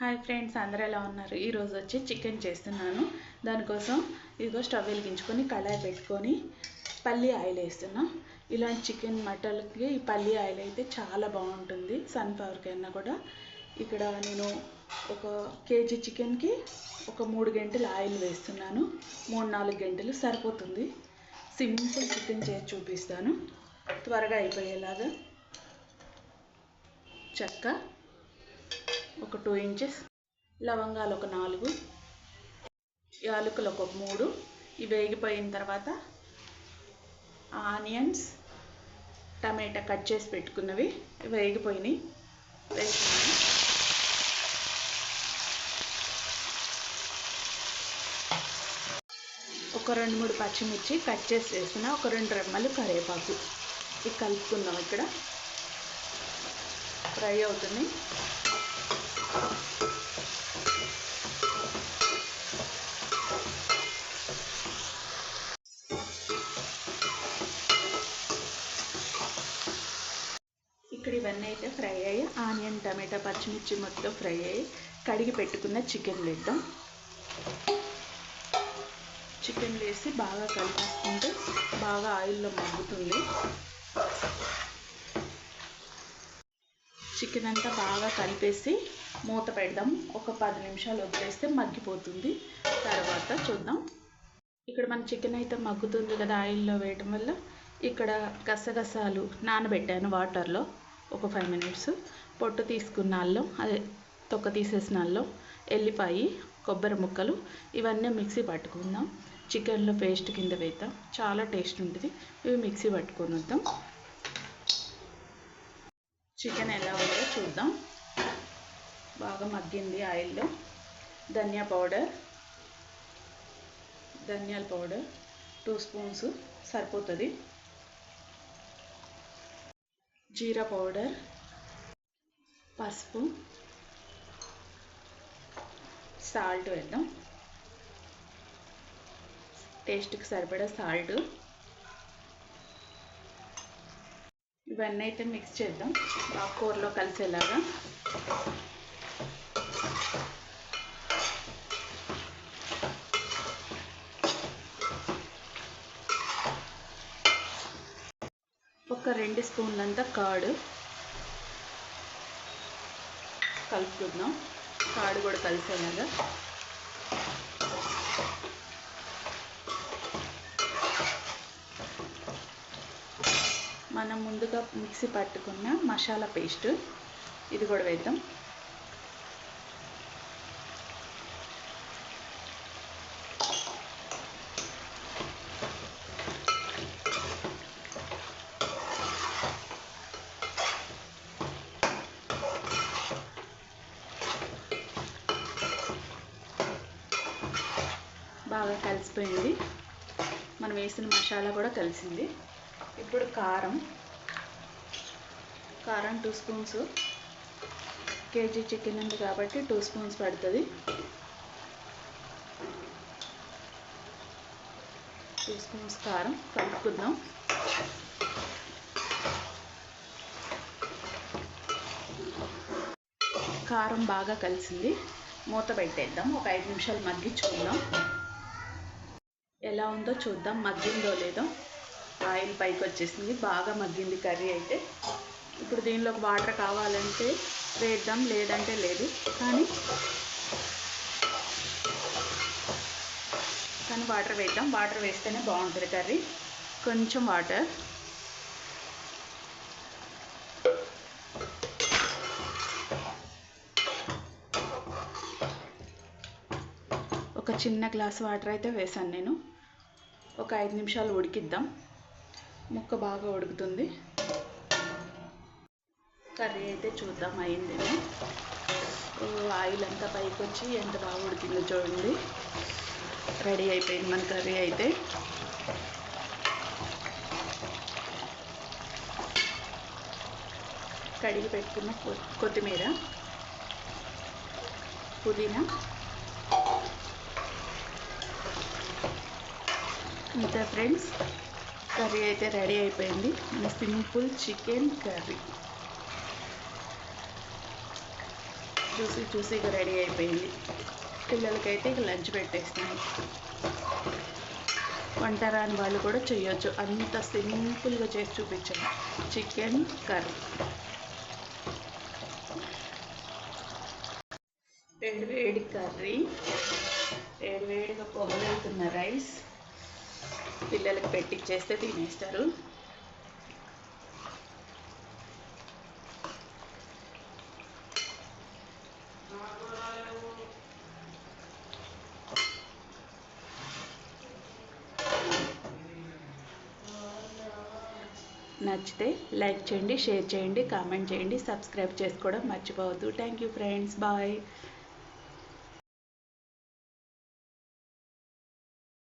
Hi friends అందరూ ఎలా ఉన్నారు? ఈరోజు వచ్చి చికెన్ చేస్తున్నాను. దానికోసం ఇదిగో స్టవ్ వెలిగించుకొని కళాయి పెట్టుకొని పల్లి ఆయిల్ వేస్తున్నా. ఇలాంటి చికెన్ మటన్కి ఈ పల్లి ఆయిల్ అయితే చాలా బాగుంటుంది సన్ఫ్లవర్ కన్నా కూడా. ఇక్కడ నేను ఒక కేజీ చికెన్కి ఒక మూడు గంటలు ఆయిల్ వేస్తున్నాను. మూడు నాలుగు గంటలు సరిపోతుంది. సింపుల్ చికెన్ చేసి చూపిస్తాను. త్వరగా అయిపోయేలాగా. చెక్క. ఒక టూ ఇంచెస్ లవంగాలు ఒక నాలుగు. యాలకులు ఒక మూడు. ఇవి వేగిపోయిన తర్వాత ఆనియన్స్ టమాటా కట్ చేసి పెట్టుకున్నవి వేగిపోయినాయి. వేసుకున్నాను ఒక రెండు మూడు పచ్చిమిర్చి కట్ చేసి వేసిన ఒక రెండు రెమ్మలు కరివేపాకు. ఇది కలుపుకుందాం ఇక్కడ. ఫ్రై అవుతుంది. ఇక్కడ ఇవన్నీ అయితే ఫ్రై అయ్యి ఆనియన్ టమాటా పచ్చిమిర్చి మొత్తం ఫ్రై అయ్యి కడిగి పెట్టుకున్న చికెన్ వేద్దాం. చికెన్ వేసి బాగా కలిపేసుకుంటే బాగా ఆయిల్లో మగ్గుతుంది. చికెన్ అంతా బాగా కలిపేసి మూత పెడదాం. ఒక పది నిమిషాలు వదిలేస్తే మగ్గిపోతుంది. తర్వాత చూద్దాం. ఇక్కడ మన చికెన్ అయితే మగ్గుతుంది కదా ఆయిల్లో వేయటం వల్ల. ఇక్కడ గసగసాలు నానబెట్టాను వాటర్లో. ఒక ఫైవ్ మినిట్స్. పొట్టు తీసుకున్న అల్లం అదే తొక్క తీసేసిన అల్లం ఎల్లిపాయి కొబ్బరి ముక్కలు ఇవన్నీ మిక్సీ పట్టుకుందాం. చికెన్లో పేస్ట్ కింద వేద్దాం. చాలా టేస్ట్ ఉంటుంది. ఇవి మిక్సీ పట్టుకొని వద్దాం. చికెన్ ఎలా ఉందో చూద్దాం. బాగా మగ్గింది ఆయిల్లో. ధనియా పౌడర్. ధనియాల పౌడర్. టూ స్పూన్స్ సరిపోతుంది. జీరా పౌడర్. పసుపు. సాల్ట్ వేద్దాం. టేస్ట్కి సరిపడా సాల్ట్. ఇవన్నీ అయితే మిక్స్ చేద్దాం. బాగా కూరలో కలిసేలాగా. ఒక రెండు స్పూన్లంతా కాడు. కలుపుకుందాం. కాడు కూడా కలిసేలాగా. మనం ముందుగా మిక్సీ పట్టుకున్న మసాలా పేస్ట్ ఇది కూడా వేద్దాం. బాగా కలిసిపోయింది. మనం వేసిన మసాలా కూడా కలిసింది. ఇప్పుడు కారం. కారం టూ స్పూన్స్. కేజీ చికెన్ ఉంది కాబట్టి టూ స్పూన్స్ పడుతుంది. టూ స్పూన్స్ కారం కలుపుకుందాం. కారం బాగా కలిసింది. మూత పెట్టేద్దాం. ఒక ఐదు నిమిషాలు మగ్గించుకుందాం. ఎలా ఉందో చూద్దాం. మగ్గిందో లేదో. ఆయిల్ పైకి వచ్చేసింది బాగా మగ్గింది కర్రీ అయితే. ఇప్పుడు దీనిలోకి వాటర్ కావాలంటే వేద్దాం లేదంటే లేదు. కానీ కానీ వాటర్ వేద్దాం. వాటర్ వేస్తేనే బాగుంటుంది కర్రీ. కొంచెం వాటర్. ఒక చిన్న గ్లాస్ వాటర్ అయితే వేసాను నేను. ఒక ఐదు నిమిషాలు ఉడికిద్దాం. ముక్క బాగా ఉడుకుతుంది. కర్రీ అయితే చూద్దాం అయిందేమో. ఆయిల్ అంతా పైకి వచ్చి ఎంత బాగా ఉడికిందో చూడండి. రెడీ అయిపోయింది మన కర్రీ అయితే. కడిగి పెట్టుకున్న కొత్తిమీర పుదీనా. అంతే ఫ్రెండ్స్. కర్రీ అయితే రెడీ అయిపోయింది. Simple chicken curry. చూసి చూసి ఇక రెడీ అయిపోయింది. పిల్లలకైతే ఇక లంచ్ పెట్టేస్తాను. వంట రాని వాళ్ళు కూడా చేయొచ్చు అంత సింపుల్గా చేసి చూపించాను. Chicken curry. వేడి వేడి కర్రీ. వేడి వేడిగా పొగలవుతున్న రైస్. పిల్లలకు పెట్టిచ్చేస్తే తినేస్తారు. నచ్చితే లైక్ చేయండి షేర్ చేయండి కామెంట్ చేయండి సబ్స్క్రైబ్ చేసుకోవడం మర్చిపోవద్దు. Thank you friends. బాయ్.